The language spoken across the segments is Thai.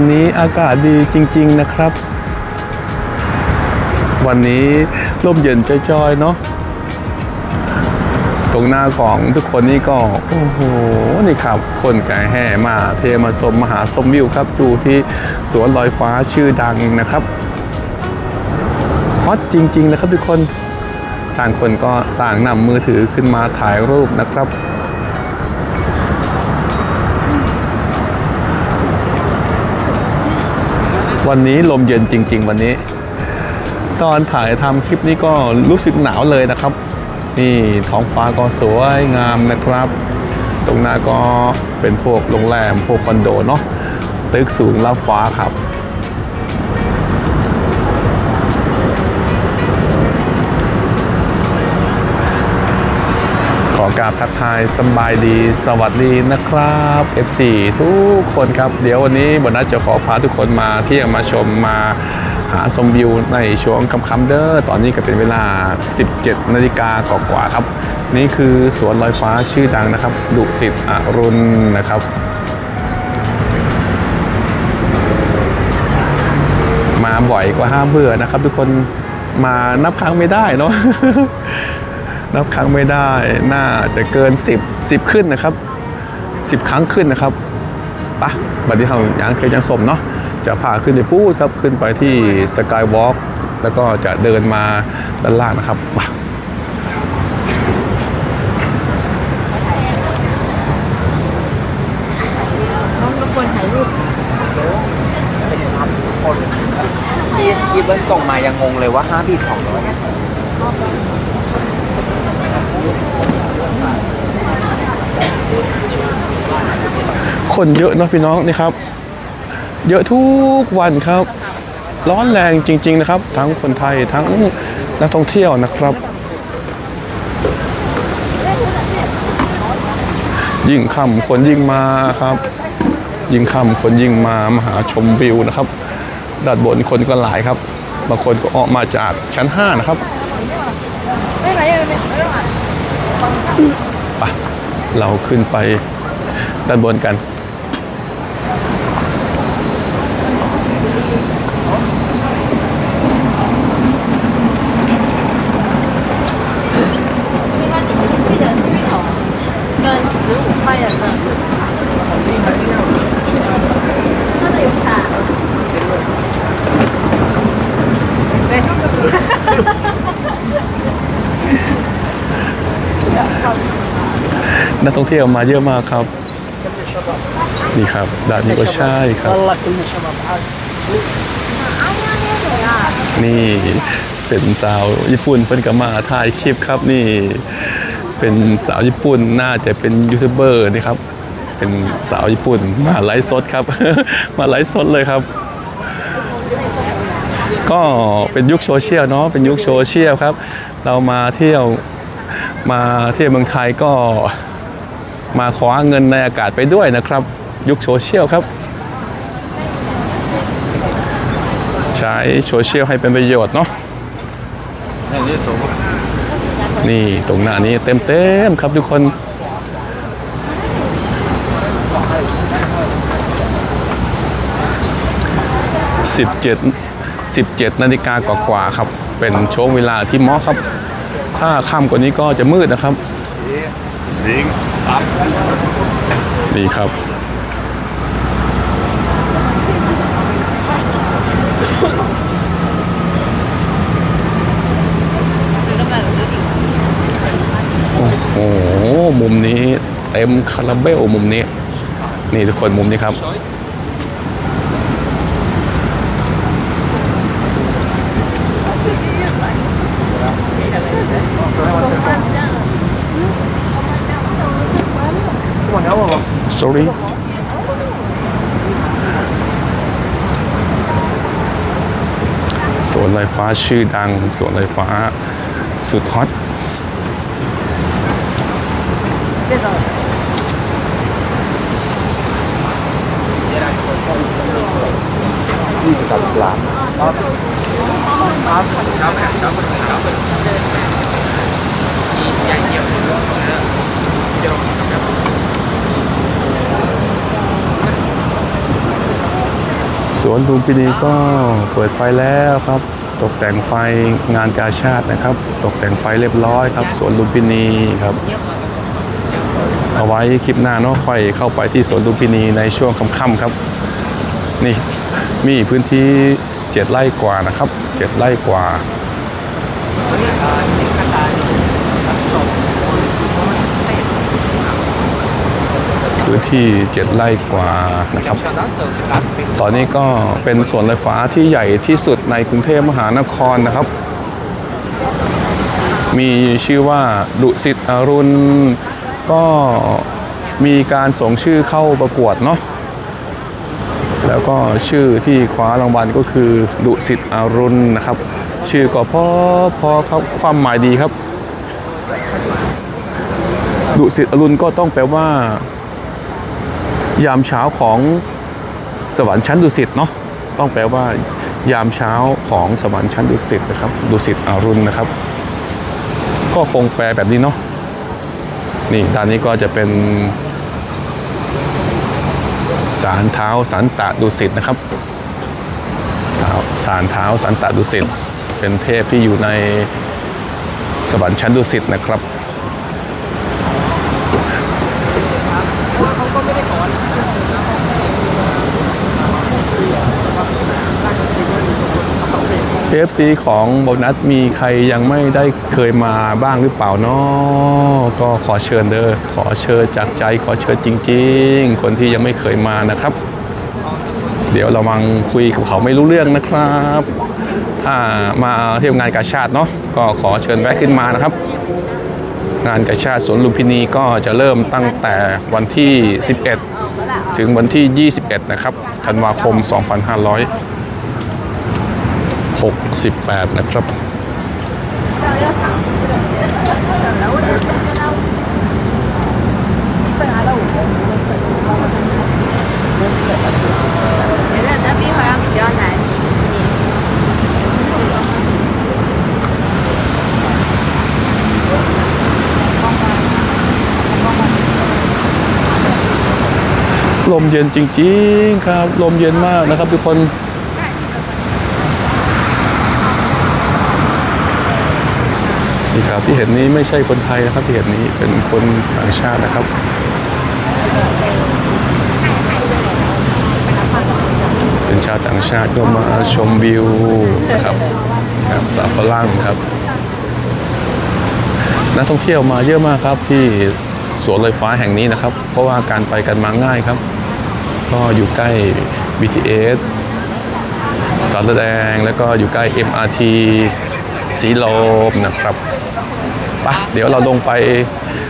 วันนี้อากาศดีจริง ๆนะครับ วันนี้ร่มเย็นจ้อยๆเนาะตรงหน้าของทุกคนนี่ก็ โอ้โห นี่ครับ คนแก่แห่มาเทมาชมมหาชมวิวครับอยู่ที่สวนลอยฟ้าชื่อดังนะครับฮอตจริง ๆ นะครับทุกคน ต่างคนก็ต่างนำมือถือขึ้นมาถ่ายรูปนะครับ วันนี้ลมเย็นจริง ๆ วันนี้ ตอนถ่ายทำคลิปนี้ก็รู้สึกหนาวเลยนะครับ นี่ท้องฟ้าก็สวยงามนะครับ ตรงหน้าก็เป็นพวกโรงแรมพวกคอนโดเนาะตึกสูงลับฟ้าครับ อกราบทักทายสบายดี สวัสดีนะครับ FC ทุกคนครับ เดี๋ยววันนี้บนนัดจะขอพาทุกคนมาเที่ยวมาชมมาหาชมวิวในช่วงค่ำๆเด้อตอนนี้ก็เป็นเวลา 17 นาฬิกากว่าๆครับ นี่คือสวนลอยฟ้าชื่อดังนะครับ ดุสิตอรุณนะครับมาบ่อยกว่าห้ามเบื่อนะครับ ทุกคนมานับครั้งไม่ได้เนาะ นับครั้งไม่ได้น่าจะเกิน 10 10 ขึ้นนะครับ 10 ครั้งขึ้นนะครับปะบัดนี้เรายังเคยยังสมเนาะจะพาขึ้นไปพูดครับขึ้นไปที่สกายวอล์กแล้วก็จะเดินมาด้านล่างนะครับปะน้องรบกวนถ่ายรูปที่ที่เบิ้ลส่งมายังงงเลยว่าห้าบีสองร้อย คนเยอะเนาะพี่น้องนี่ครับ เยอะทุกวันครับ ร้อนแรงจริง ๆนะครับ ทั้งคนไทยทั้งนักท่องเที่ยวนะครับ ยิ่งค่ำคนยิ่งมาครับ ยิ่งค่ำคนยิ่งมามาหาชมวิวนะครับด้านบนคนก็หลายครับ บางคนก็ออกมาจากชั้น 5 นะครับไป เราขึ้นไปด้านบนกัน ท่องเที่ยวมาเยอะมากครับ นี่ครับด้านนี้ก็ใช่ครับ นี่เป็นสาวญี่ปุ่นเพิ่นก็มาถ่ายคลิปครับนี่ เป็นสาวญี่ปุ่นน่าจะเป็นยูทูบเบอร์นี่ครับ เป็นสาวญี่ปุ่นมาไลฟ์สดครับ มาไลฟ์สดเลยครับ ก็เป็นยุคโซเชียลเนาะเป็นยุคโซเชียลครับ เรามาเที่ยวมาเที่ยวเมืองไทยก็ มาขอเงินในอากาศไปด้วยนะครับ ยุคโซเชียลครับ ใช้โซเชียลให้เป็นประโยชน์เนาะนี่ตรงหน้านี้เต็มเต็มๆครับทุกคน17 17นาฬิกากว่าๆครับ เป็นช่วงเวลาที่เหมาะครับ ถ้าค่ำกว่านี้ก็จะมืดนะครับ นี่ครับ โอ้โห มุมนี้เต็มคาราเบลมุมนี้ นี่ทุกคนมุมนี้ครับ sorry สวนลอยฟ้าชื่อดัง สวนลอยฟ้า สุดฮอตยี่สิบล้านน สวนลุมพินีก็เปิดไฟแล้วครับ ตกแต่งไฟงานกาชาตินะครับ ตกแต่งไฟเรียบร้อยครับ สวนลุมพินีครับ เอาไว้คลิปหน้าเนาะค่อยเข้าไปที่สวนลุมพินีในช่วงค่ำๆครับ นี่มีพื้นที่เจ็ดไร่กว่านะครับเจ็ดไร่กว่า พื้นที่เจ็ดไร่กว่านะครับ ตอนนี้ก็เป็นสวนไฟฟ้าที่ใหญ่ที่สุดในกรุงเทพมหานครนะครับ มีชื่อว่าดุสิตอรุณ ก็มีการส่งชื่อเข้าประกวดเนาะแล้วก็ชื่อที่คว้ารางวัลก็คือดุสิตอรุณนะครับ ชื่อก็พอพอครับความหมายดีครับดุสิตอรุณก็ต้องแปลว่า ยามเช้าของสวรรค์ชั้นดุสิตเนาะต้องแปลว่ายามเช้าของสวรรค์ชั้นดุสิตนะครับดุสิตอรุณนะครับ ก็คงแปลแบบนี้เนาะนี่ด้านนี้ก็จะเป็นสารเท้าสันตะดุสิตนะครับเท้าสารเท้าสันตะดุสิตเป็นเทพที่อยู่ในสวรรค์ชั้นดุสิตนะครับ FC ของโบนัสมีใครยังไม่ได้เคยมาบ้างหรือเปล่าเนาะก็ขอเชิญเด้อขอเชิญจากใจขอเชิญจริง ๆ คนที่ยังไม่เคยมานะครับ เดี๋ยวเรามังคุยกับเขาไม่รู้เรื่องนะครับ ถ้ามาเที่ยวงานกาชาติเนาะก็ขอเชิญแวะขึ้นมานะครับ งานกาชาติสวนลุมพินีก็จะเริ่มตั้งแต่วันที่ 11 ถึงวันที่ 21 นะครับธันวาคม 2500 68 นะครับ ลมเย็นจริง ๆ ครับ ลมเย็นมากนะครับทุกคน นี่ครับที่เห็นนี้ไม่ใช่คนไทยนะครับ ที่เห็นนี้เป็นคนต่างชาตินะครับเป็นชาวต่างชาติก็มาชมวิวนะครับครับสาฝรั่งครับ นักท่องเที่ยวมาเยอะมากครับที่สวนลอยฟ้าแห่งนี้นะครับ เพราะว่าการไปกันมาง่ายครับ ก็อยู่ใกล้ BTS สารแดง แล้วก็อยู่ใกล้ MRT สีลมนะครับปะเดี๋ยวเราลงไป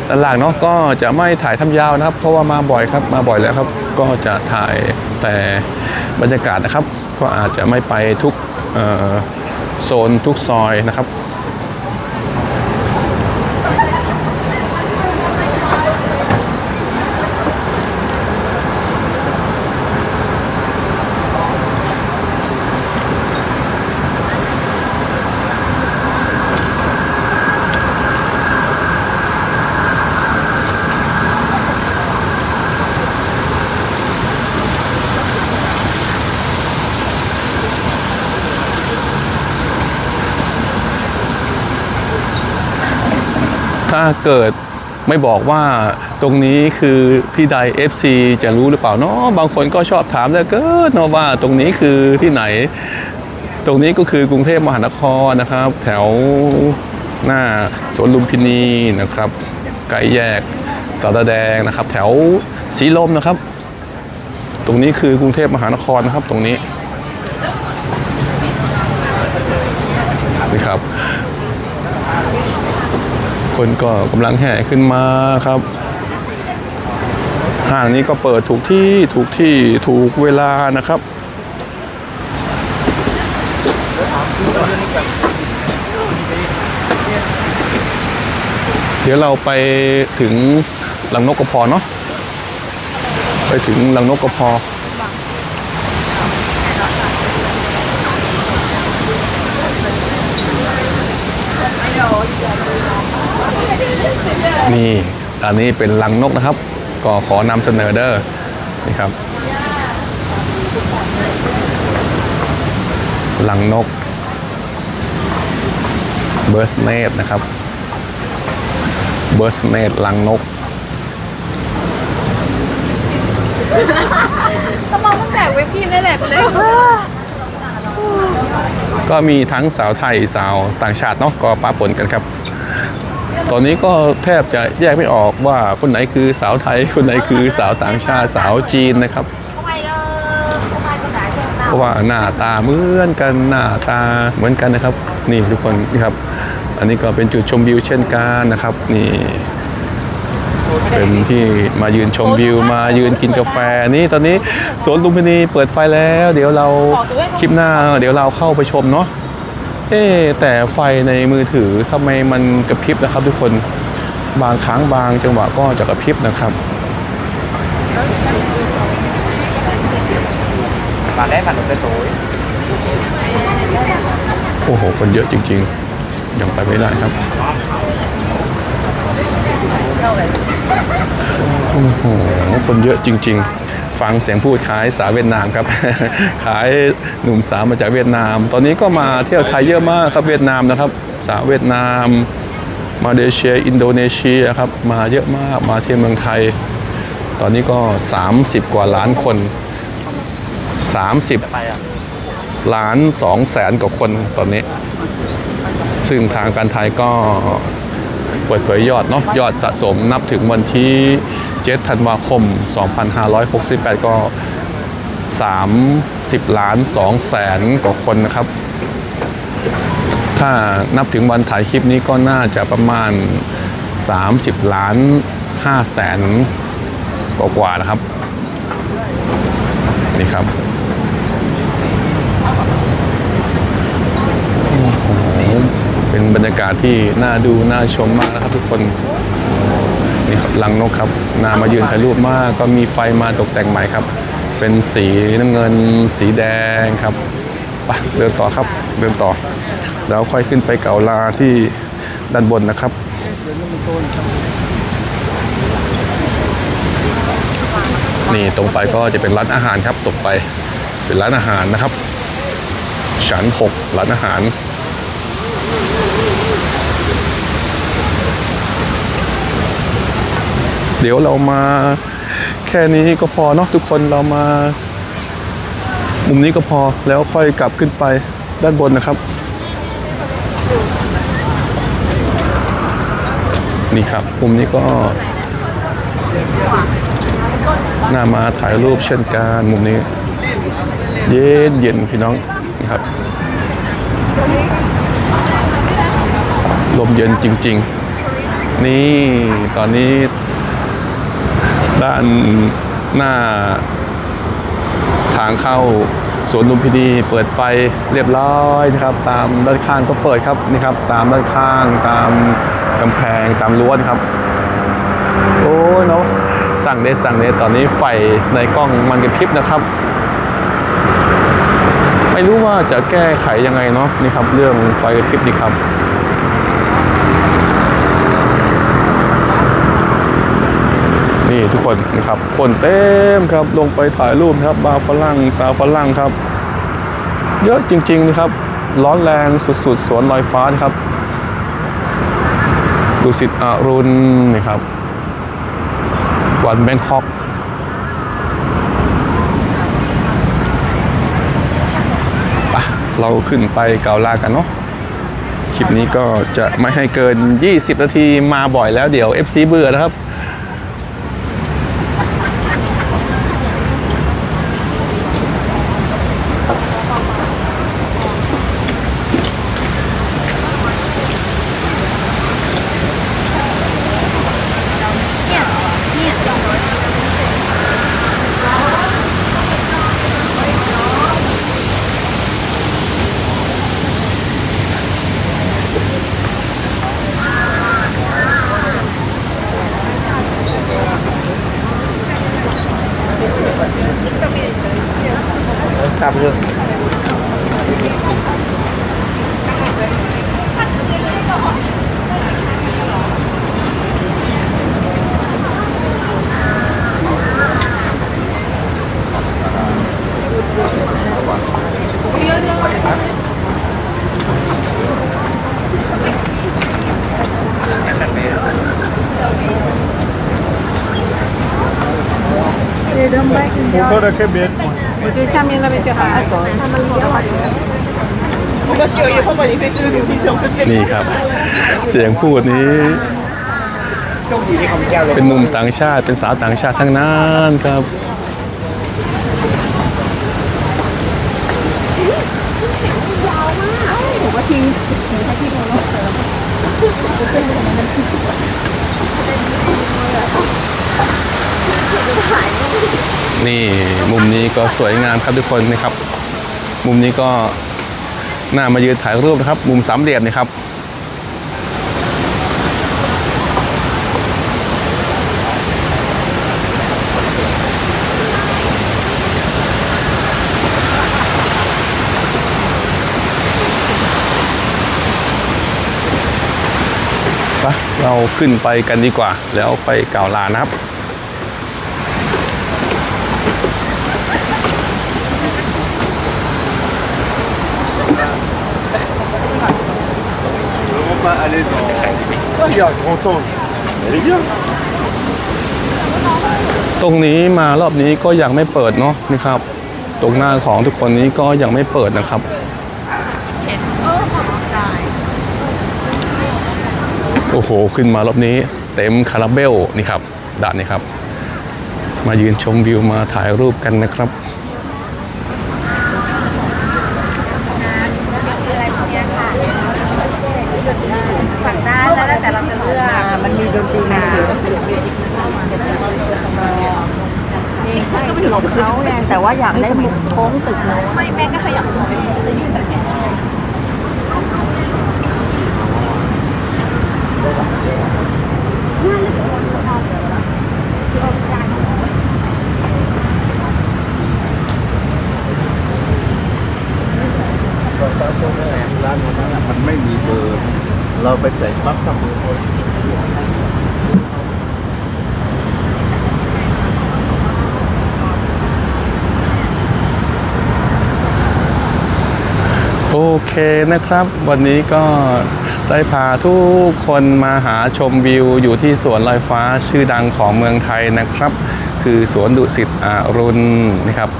ด้านล่างเนาะก็จะไม่ถ่ายทำยาวนะครับ เพราะว่ามาบ่อยครับมาบ่อยแล้วครับ ก็จะถ่ายแต่บรรยากาศนะครับ ก็อาจจะไม่ไปทุกโซนทุกซอยนะครับ ถ้าเกิดไม่บอกว่าตรงนี้คือที่ใด FC จะรู้หรือเปล่าเนาะบางคนก็ชอบถามเหลือเกินเนาะว่าตรงนี้คือที่ไหน ตรงนี้ก็คือกรุงเทพมหานครนะครับ แถวหน้าสวนลุมพินีนะครับไกลแยกสารแดงนะครับ แถวสีลมนะครับ ตรงนี้คือกรุงเทพมหานครนะครับ ตรงนี้นี่ครับ คนก็กำลังแห่ขึ้นมาครับห้างนี้ก็เปิดถูกที่ถูกที่ถูกเวลานะครับเดี๋ยวเราไปถึงลังนกกระพอเนาะไปถึงลังนกกระพอ นี่อันนี้เป็นลังนกนะครับ ก็ขอนำเสนอเด้อนี่ครับลังนกเบิร์สเนตนะครับเบิร์สเนตลังนกก็มองตั้งแต่เว็บกี้นี่แหละเลยก็มีทั้งสาวไทยสาวต่างชาติเนาะก็ปะปนกันครับ ตอนนี้ก็แทบจะแยกไม่ออกว่าคนไหนคือสาวไทย คนไหนคือสาวต่างชาติสาวจีนนะครับ เพราะว่าหน้าตาเหมือนกันหน้าตาเหมือนกันนะครับ นี่ทุกคนนี่ครับ อันนี้ก็เป็นจุดชมวิวเช่นกันนะครับ นี่เป็นที่มายืนชมวิวมายืนกินกาแฟนี่ตอนนี้สวนลุมพินีเปิดไฟแล้ว เดี๋ยวเราคลิปหน้า เดี๋ยวเราเข้าไปชมเนาะ เอ๊ะแต่ไฟในมือถือทำไมมันกระพริบนะครับ ทุกคนบางครั้งบางจังหวะก็จะกระพริบนะครับมาได้ผ่านรถไฟฟ้าโอ้โห คนเยอะจริงๆ ยังไปไม่ได้ครับ โอ้โห คนเยอะจริง ๆ ฟังเสียงพูดคล้ายสาวเวียดนามครับ ขายหนุ่มสาวมาจากเวียดนาม ตอนนี้ก็มาเที่ยวไทยเยอะมากครับเวียดนามนะครับ สาวเวียดนาม มาเลเซีย อินโดนีเซียครับ มาเยอะมาก มาเที่ยวเมืองไทย ตอนนี้ก็ 30 กว่าล้านคน 30 ล้านสองแสนกว่าคนตอนนี้ ซึ่งทางการไทยก็เปิดเผยยอดเนาะ ยอดสะสมนับถึงวันที่ 7ธันวาคม 2568 ก็ 30 ล้าน2แสนกว่าคนนะครับ ถ้านับถึงวันถ่ายคลิปนี้ก็น่าจะประมาณ 30 ล้าน5แสนกว่าๆนะครับ นี่ครับเป็นบรรยากาศที่น่าดูน่าชมมากนะครับทุกคน นี่ครับลังนกครับนามายืนถ่ายรูปมากก็มีไฟมาตกแต่งใหม่ครับ เป็นสีน้ำเงิน สีแดงครับไปเดินต่อครับเดินต่อ แล้วค่อยขึ้นไปเก่าลาที่ด้านบนนะครับนี่ตรงไปก็จะเป็นร้านอาหารครับตกไปเป็นร้านอาหารนะครับชั้นหกร้านอาหาร เดี๋ยวเรามาแค่นี้ก็พอเนาะทุกคนเรามา มุมนี้ก็พอแล้วค่อยกลับขึ้นไปด้านบนนะครับ นี่ครับมุมนี้ก็น่ามาถ่ายรูปเช่นกันมุมนี้ เย็นเย็นพี่น้องนะครับลมเย็นจริง ๆ นี่ตอนนี้ ด้านหน้าทางเข้าสวนลุมพินีเปิดไฟเรียบร้อยนะครับ ตามด้านข้างก็เปิดครับนี่ครับ ตามด้านข้างตามกำแพงตามรั้วนะครับ โอ้ยเนาะสั่งเดสั่งเดตอนนี้ไฟในกล้องมันกระพริบนะครับ ไม่รู้ว่าจะแก้ไขยังไงเนาะนี่ครับ เรื่องไฟกระพริบนี่ครับ นี่ทุกคนนะครับคนเต็มครับลงไปถ่ายรูปครับบาฝรั่งสาวฝรั่งครับ เยอะจริงๆนะครับ ร้อนแรงสุดๆสวนลอยฟ้านะครับดุสิตอรุณนี่ครับวันแบงคอกปะเราขึ้นไปเกาลากันเนาะคลิปนี้ก็จะไม่ให้เกิน 20 นาทีมาบ่อยแล้วเดี๋ยว FC เบื่อนะครับ 我觉得下面那边就好，他走。他们离我我们是有以后嘛，你可以自己去走。 นี่ครับ เสียงพูดนี้ โชคดีที่เขาไม่แก้วเลย เป็นหนุ่มต่างชาติเป็นสาวต่างชาติทั้งนั้นครับ นี่มุมนี้ก็สวยงามครับทุกคนนะครับ มุมนี้ก็น่ามายืนถ่ายรูปนะครับ มุมสามเหลี่ยมนี่ครับไปเราขึ้นไปกันดีกว่า แล้วไปกล่าวลานะครับ ตรงนี้มารอบนี้ก็ยังไม่เปิดเนาะนะครับ ตรงหน้าของทุกคนนี้ก็ยังไม่เปิดนะครับ โอ้โห ขึ้นมารอบนี้เต็มคาราเบลนี่ครับด่านนี้ครับ มายืนชมวิวมาถ่ายรูปกันนะครับ ฝั่งด้านแล้วแต่เราจะเลือกมันมีดนตรีมา ของเขาไงแต่ว่าอยากได้มุมโค้งตึกเลยไม่แม่ก็ขยับตัวไปร้านนั้นน่ะมันไม่มีเบอร์ เราไปใส่ปั๊บทำเบอร์ โอเคนะครับ วันนี้ก็ได้พาทุกคนมาหาชมวิวอยู่ที่สวนลอยฟ้าชื่อดังของเมืองไทยนะครับ คือสวนดุสิตอารุณนะครับ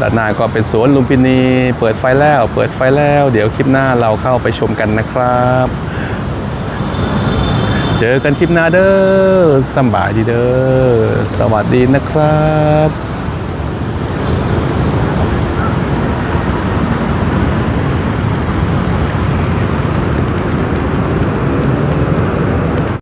ด้านหน้าก็เป็นสวนลุมพินี เปิดไฟแล้ว เปิดไฟแล้ว เดี๋ยวคลิปหน้าเราเข้าไปชมกันนะครับ เจอกันคลิปหน้าเด้อสบายดีเด้อสวัสดีนะครับ